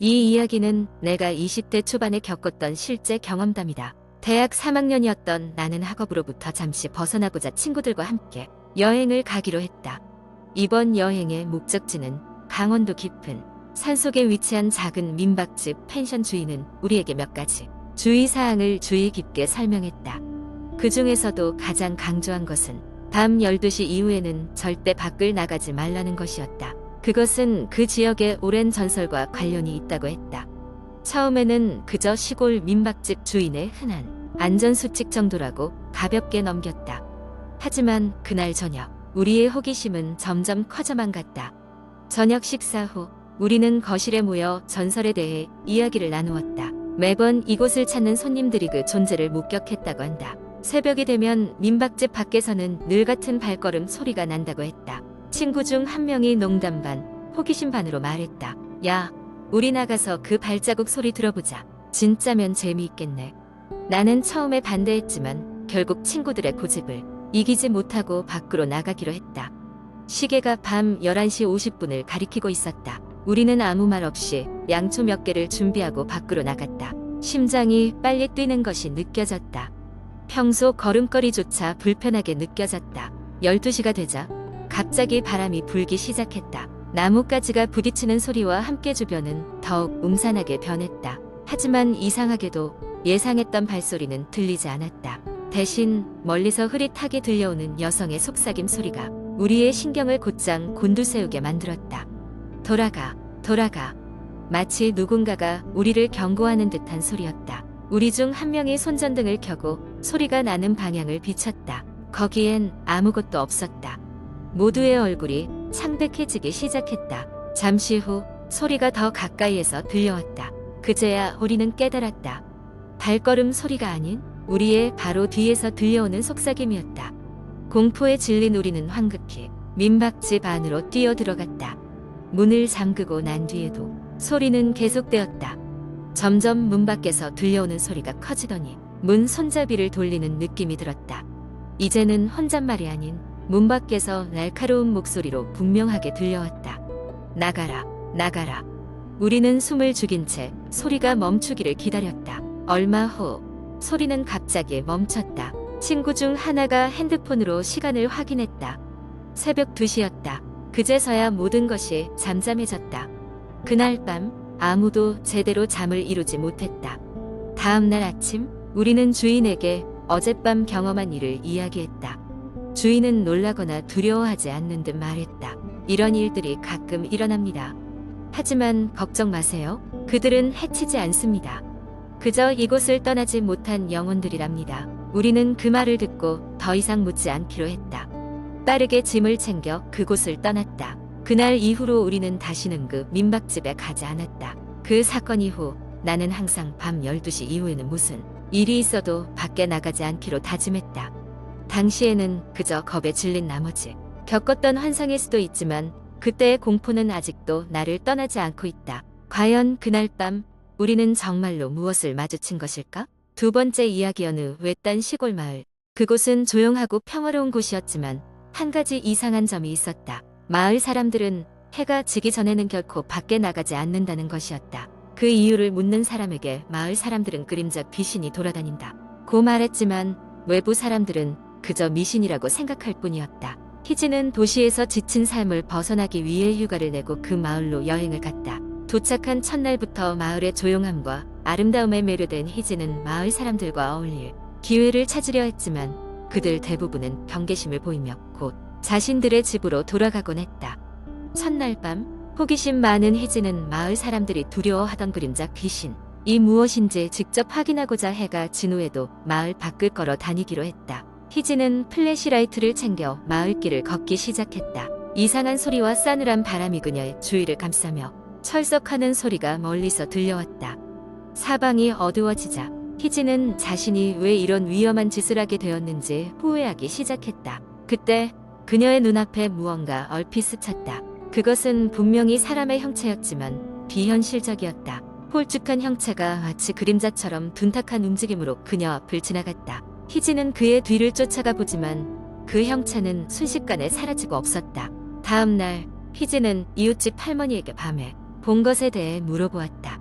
이 이야기는 내가 20대 초반에 겪었던 실제 경험담이다. 대학 3학년이었던 나는 학업으로부터 잠시 벗어나고자 친구들과 함께 여행을 가기로 했다. 이번 여행의 목적지는 강원도 깊은 산속에 위치한 작은 민박집 펜션 주인은 우리에게 몇 가지 주의사항을 주의 깊게 설명했다. 그 중에서도 가장 강조한 것은 밤 12시 이후에는 절대 밖을 나가지 말라는 것이었다. 그것은 그 지역의 오랜 전설과 관련이 있다고 했다. 처음에는 그저 시골 민박집 주인의 흔한 안전수칙 정도라고 가볍게 넘겼다. 하지만 그날 저녁 우리의 호기심은 점점 커져만 갔다. 저녁 식사 후 우리는 거실에 모여 전설에 대해 이야기를 나누었다. 매번 이곳을 찾는 손님들이 그 존재를 목격했다고 한다. 새벽이 되면 민박집 밖에서는 늘 같은 발걸음 소리가 난다고 했다. 친구 중 한 명이 농담 반, 호기심 반으로 말했다. 야, 우리 나가서 그 발자국 소리 들어보자. 진짜면 재미있겠네. 나는 처음에 반대했지만 결국 친구들의 고집을 이기지 못하고 밖으로 나가기로 했다. 시계가 밤 11시 50분을 가리키고 있었다. 우리는 아무 말 없이 양초 몇 개를 준비하고 밖으로 나갔다. 심장이 빨리 뛰는 것이 느껴졌다. 평소 걸음걸이조차 불편하게 느껴졌다. 12시가 되자 갑자기 바람이 불기 시작했다. 나뭇가지가 부딪히는 소리와 함께 주변은 더욱 음산하게 변했다. 하지만 이상하게도 예상했던 발소리는 들리지 않았다. 대신 멀리서 흐릿하게 들려오는 여성의 속삭임 소리가 우리의 신경을 곧장 곤두세우게 만들었다. 돌아가, 돌아가. 마치 누군가가 우리를 경고하는 듯한 소리였다. 우리 중 한 명이 손전등을 켜고 소리가 나는 방향을 비췄다. 거기엔 아무것도 없었다. 모두의 얼굴이 창백해지기 시작했다. 잠시 후 소리가 더 가까이에서 들려왔다. 그제야 우리는 깨달았다. 발걸음 소리가 아닌 우리의 바로 뒤에서 들려오는 속삭임이었다. 공포에 질린 우리는 황급히 민박집 안으로 뛰어 들어갔다. 문을 잠그고 난 뒤에도 소리는 계속되었다. 점점 문 밖에서 들려오는 소리가 커지더니 문 손잡이를 돌리는 느낌이 들었다. 이제는 혼잣말이 아닌 문 밖에서 날카로운 목소리로 분명하게 들려왔다. 나가라, 나가라. 우리는 숨을 죽인 채 소리가 멈추기를 기다렸다. 얼마 후 소리는 갑자기 멈췄다. 친구 중 하나가 핸드폰으로 시간을 확인했다. 새벽 2시였다. 그제서야 모든 것이 잠잠해졌다. 그날 밤 아무도 제대로 잠을 이루지 못했다. 다음 날 아침 우리는 주인에게 어젯밤 경험한 일을 이야기했다. 주인은 놀라거나 두려워하지 않는 듯 말했다. 이런 일들이 가끔 일어납니다. 하지만 걱정 마세요. 그들은 해치지 않습니다. 그저 이곳을 떠나지 못한 영혼들이랍니다. 우리는 그 말을 듣고 더 이상 묻지 않기로 했다. 빠르게 짐을 챙겨 그곳을 떠났다. 그날 이후로 우리는 다시는 그 민박집에 가지 않았다. 그 사건 이후 나는 항상 밤 12시 이후에는 무슨 일이 있어도 밖에 나가지 않기로 다짐했다. 당시에는 그저 겁에 질린 나머지 겪었던 환상일 수도 있지만 그때의 공포는 아직도 나를 떠나지 않고 있다. 과연 그날 밤 우리는 정말로 무엇을 마주친 것일까? 두 번째 이야기 어느 외딴 시골 마을. 그곳은 조용하고 평화로운 곳이었지만 한 가지 이상한 점이 있었다. 마을 사람들은 해가 지기 전에는 결코 밖에 나가지 않는다는 것이었다. 그 이유를 묻는 사람에게 마을 사람들은 그림자 귀신이 돌아다닌다. 고 말했지만 외부 사람들은 그저 미신이라고 생각할 뿐이었다. 희진은 도시에서 지친 삶을 벗어나기 위해 휴가를 내고 그 마을로 여행을 갔다. 도착한 첫날부터 마을의 조용함과 아름다움에 매료된 희진은 마을 사람들과 어울릴 기회를 찾으려 했지만 그들 대부분은 경계심을 보이며 곧 자신들의 집으로 돌아가곤 했다. 첫날 밤 호기심 많은 희진은 마을 사람들이 두려워하던 그림자 귀신 이 무엇인지 직접 확인하고자 해가 진 후에도 마을 밖을 걸어 다니기로 했다. 희진은 플래시라이트를 챙겨 마을길을 걷기 시작했다. 이상한 소리와 싸늘한 바람이 그녀의 주위를 감싸며 철썩하는 소리가 멀리서 들려왔다. 사방이 어두워지자 희진은 자신이 왜 이런 위험한 짓을 하게 되었는지 후회하기 시작했다. 그때 그녀의 눈앞에 무언가 얼핏 스쳤다. 그것은 분명히 사람의 형체였지만 비현실적이었다. 홀쭉한 형체가 마치 그림자처럼 둔탁한 움직임으로 그녀 앞을 지나갔다. 희진은 그의 뒤를 쫓아가 보지만 그 형체는 순식간에 사라지고 없었다. 다음 날 희진은 이웃집 할머니에게 밤에 본 것에 대해 물어보았다.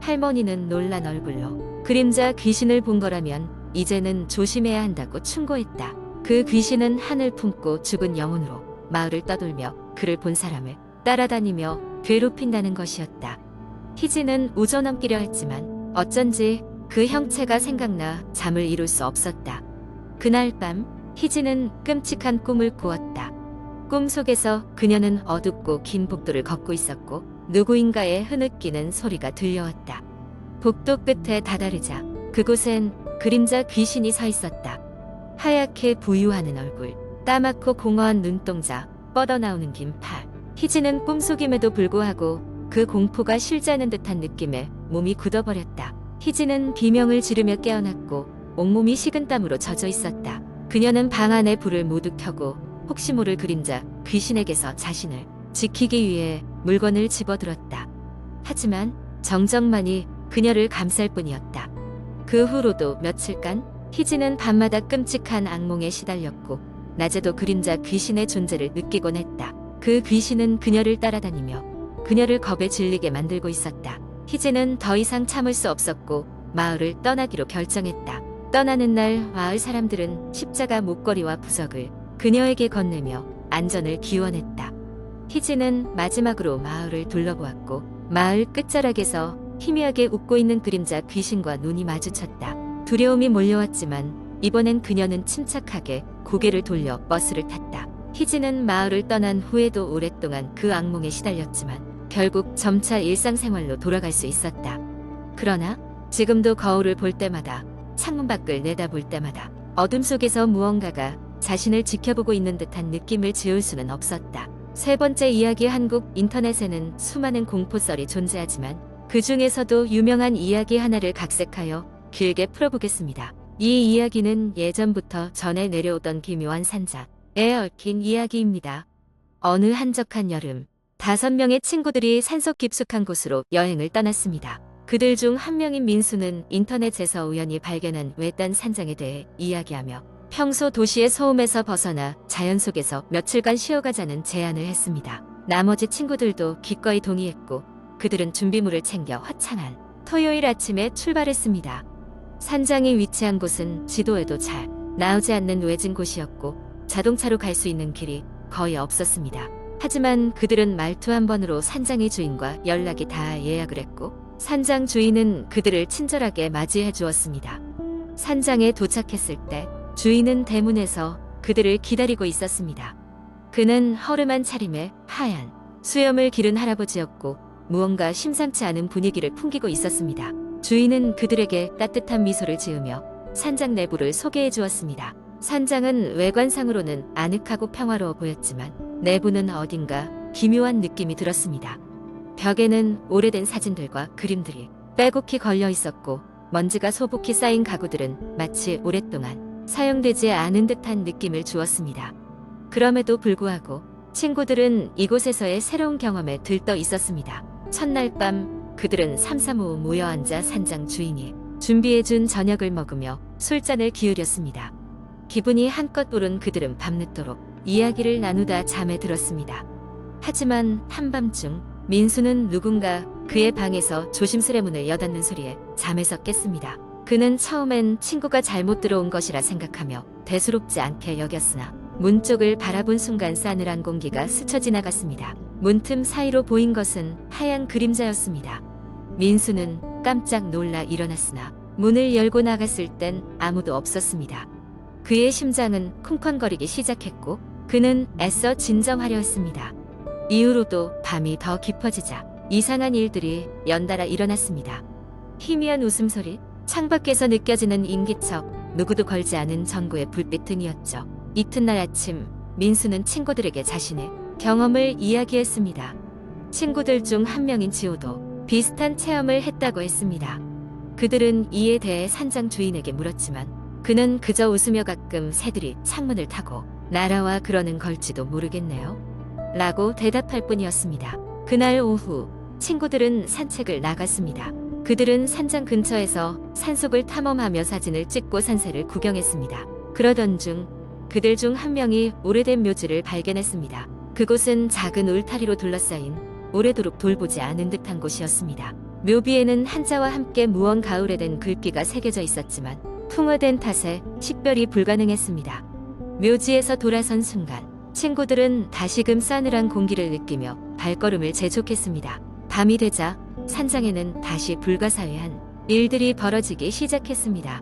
할머니는 놀란 얼굴로 그림자 귀신을 본 거라면 이제는 조심해야 한다고 충고했다. 그 귀신은 하늘 품고 죽은 영혼으로 마을을 떠돌며 그를 본 사람을 따라다니며 괴롭힌다는 것이었다. 희진은 우전넘기려 했지만 어쩐지 그 형체가 생각나 잠을 이룰 수 없었다. 그날 밤 희진은 끔찍한 꿈을 꾸었다. 꿈 속에서 그녀는 어둡고 긴 복도를 걷고 있었고 누구인가의 흐느끼는 소리가 들려왔다. 복도 끝에 다다르자 그곳엔 그림자 귀신이 서 있었다. 하얗게 부유하는 얼굴, 까맣고 공허한 눈동자, 뻗어나오는 긴 팔. 희진은 꿈속임에도 불구하고 그 공포가 실제하는 듯한 느낌에 몸이 굳어버렸다. 희진은 비명을 지르며 깨어났고 온몸이 식은땀으로 젖어 있었다. 그녀는 방 안에 불을 모두 켜고 혹시 모를 그림자 귀신에게서 자신을 지키기 위해 물건을 집어들었다. 하지만 정정만이 그녀를 감쌀 뿐이었다. 그 후로도 며칠간 희진은 밤마다 끔찍한 악몽에 시달렸고 낮에도 그림자 귀신의 존재를 느끼곤 했다. 그 귀신은 그녀를 따라다니며 그녀를 겁에 질리게 만들고 있었다. 희진은 더 이상 참을 수 없었고 마을을 떠나기로 결정했다. 떠나는 날 마을 사람들은 십자가 목걸이와 부석을 그녀에게 건네며 안전을 기원했다. 희진은 마지막으로 마을을 둘러보았고 마을 끝자락에서 희미하게 웃고 있는 그림자 귀신과 눈이 마주쳤다. 두려움이 몰려왔지만 이번엔 그녀는 침착하게 고개를 돌려 버스를 탔다. 희진은 마을을 떠난 후에도 오랫동안 그 악몽에 시달렸지만 결국 점차 일상생활로 돌아갈 수 있었다. 그러나 지금도 거울을 볼 때마다 창문 밖을 내다볼 때마다 어둠 속에서 무언가가 자신을 지켜보고 있는 듯한 느낌을 지울 수는 없었다. 세 번째 이야기 한국 인터넷에는 수많은 공포썰이 존재하지만 그 중에서도 유명한 이야기 하나를 각색하여 길게 풀어보겠습니다. 이 이야기는 예전부터 전해 내려오던 기묘한 산자에 얽힌 이야기입니다. 어느 한적한 여름, 다섯 명의 친구들이 산속 깊숙한 곳으로 여행을 떠났습니다. 그들 중 한 명인 민수는 인터넷에서 우연히 발견한 외딴 산장에 대해 이야기하며 평소 도시의 소음에서 벗어나 자연 속에서 며칠간 쉬어가자는 제안을 했습니다. 나머지 친구들도 기꺼이 동의했고 그들은 준비물을 챙겨 화창한 토요일 아침에 출발했습니다. 산장이 위치한 곳은 지도에도 잘 나오지 않는 외진 곳이었고 자동차로 갈 수 있는 길이 거의 없었습니다. 하지만 그들은 말투 한 번으로 산장의 주인과 연락이 다 예약을 했고 산장 주인은 그들을 친절하게 맞이해 주었습니다. 산장에 도착했을 때 주인은 대문에서 그들을 기다리고 있었습니다. 그는 허름한 차림에 하얀 수염을 기른 할아버지였고 무언가 심상치 않은 분위기를 풍기고 있었습니다. 주인은 그들에게 따뜻한 미소를 지으며 산장 내부를 소개해 주었습니다. 산장은 외관상으로는 아늑하고 평화로워 보였지만 내부는 어딘가 기묘한 느낌이 들었습니다. 벽에는 오래된 사진들과 그림들이 빼곡히 걸려 있었고 먼지가 소복히 쌓인 가구들은 마치 오랫동안 사용되지 않은 듯한 느낌을 주었습니다. 그럼에도 불구하고 친구들은 이곳에서의 새로운 경험에 들떠 있었습니다. 첫날 밤 그들은 삼삼오오 모여 앉아 산장 주인이 준비해준 저녁을 먹으며 술잔을 기울였습니다. 기분이 한껏 오른 그들은 밤늦도록 이야기를 나누다 잠에 들었습니다. 하지만 한밤중 민수는 누군가 그의 방에서 조심스레 문을 여닫는 소리에 잠에서 깼습니다. 그는 처음엔 친구가 잘못 들어온 것이라 생각하며 대수롭지 않게 여겼으나 문 쪽을 바라본 순간 싸늘한 공기가 스쳐 지나갔습니다. 문틈 사이로 보인 것은 하얀 그림자였습니다. 민수는 깜짝 놀라 일어났으나 문을 열고 나갔을 땐 아무도 없었습니다. 그의 심장은 쿵쾅거리기 시작했고 그는 애써 진정하려 했습니다. 이후로도 밤이 더 깊어지자 이상한 일들이 연달아 일어났습니다. 희미한 웃음소리, 창밖에서 느껴지는 인기척, 누구도 걸지 않은 전구의 불빛 등이었죠. 이튿날 아침 민수는 친구들에게 자신의 경험을 이야기했습니다. 친구들 중 한 명인 지호도 비슷한 체험을 했다고 했습니다. 그들은 이에 대해 산장 주인에게 물었지만 그는 그저 웃으며 가끔 새들이 창문을 타고 날아와 그러는 걸지도 모르겠네요. 라고 대답할 뿐이었습니다. 그날 오후 친구들은 산책을 나갔습니다. 그들은 산장 근처에서 산속을 탐험하며 사진을 찍고 산세를 구경했습니다. 그러던 중 그들 중 한 명이 오래된 묘지를 발견했습니다. 그곳은 작은 울타리로 둘러싸인 오래도록 돌보지 않은 듯한 곳이었습니다. 묘비에는 한자와 함께 무언 가을에 된 글귀가 새겨져 있었지만 풍화된 탓에 식별이 불가능했습니다. 묘지에서 돌아선 순간 친구들은 다시금 싸늘한 공기를 느끼며 발걸음을 재촉했습니다. 밤이 되자 산장에는 다시 불가사의한 일들이 벌어지기 시작했습니다.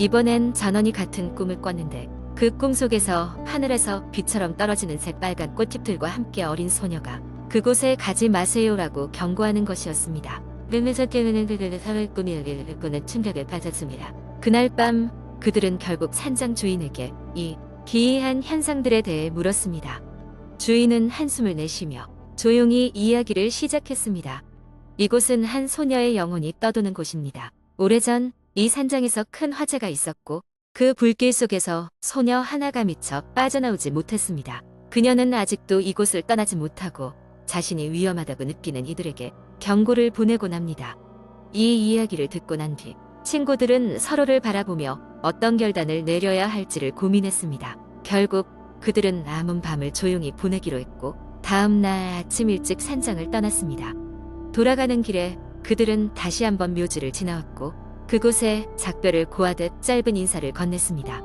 이번엔 전원이 같은 꿈을 꿨는데 그 꿈 속에서 하늘에서 비처럼 떨어지는 새빨간 꽃잎들과 함께 어린 소녀가 그곳에 가지 마세요라고 경고하는 것이었습니다. 르면서 깨우는 그들의 사회 꿈이라기를 꾸는 충격을 받았습니다. 그날 밤 그들은 결국 산장 주인에게 이 기이한 현상들에 대해 물었습니다. 주인은 한숨을 내쉬며 조용히 이야기를 시작했습니다. 이곳은 한 소녀의 영혼이 떠도는 곳입니다. 오래전 이 산장에서 큰 화재가 있었고 그 불길 속에서 소녀 하나가 미쳐 빠져나오지 못했습니다. 그녀는 아직도 이곳을 떠나지 못하고 자신이 위험하다고 느끼는 이들에게 경고를 보내곤 합니다. 이 이야기를 듣고 난 뒤 친구들은 서로를 바라보며 어떤 결단을 내려야 할지를 고민했습니다. 결국 그들은 남은 밤을 조용히 보내기로 했고 다음 날 아침 일찍 산장을 떠났습니다. 돌아가는 길에 그들은 다시 한번 묘지를 지나왔고 그곳에 작별을 고하듯 짧은 인사를 건넸습니다.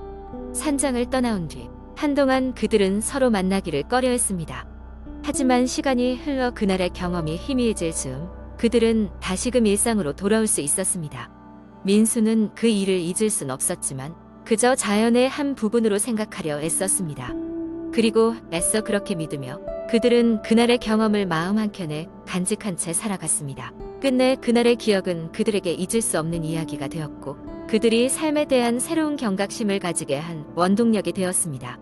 산장을 떠나온 뒤 한동안 그들은 서로 만나기를 꺼려했습니다. 하지만 시간이 흘러 그날의 경험이 희미해질 즈음 그들은 다시금 일상으로 돌아올 수 있었습니다. 민수는 그 일을 잊을 순 없었지만 그저 자연의 한 부분으로 생각하려 애썼습니다. 그리고 애써 그렇게 믿으며 그들은 그날의 경험을 마음 한켠에 간직한 채 살아갔습니다. 끝내 그날의 기억은 그들에게 잊을 수 없는 이야기가 되었고 그들이 삶에 대한 새로운 경각심을 가지게 한 원동력이 되었습니다.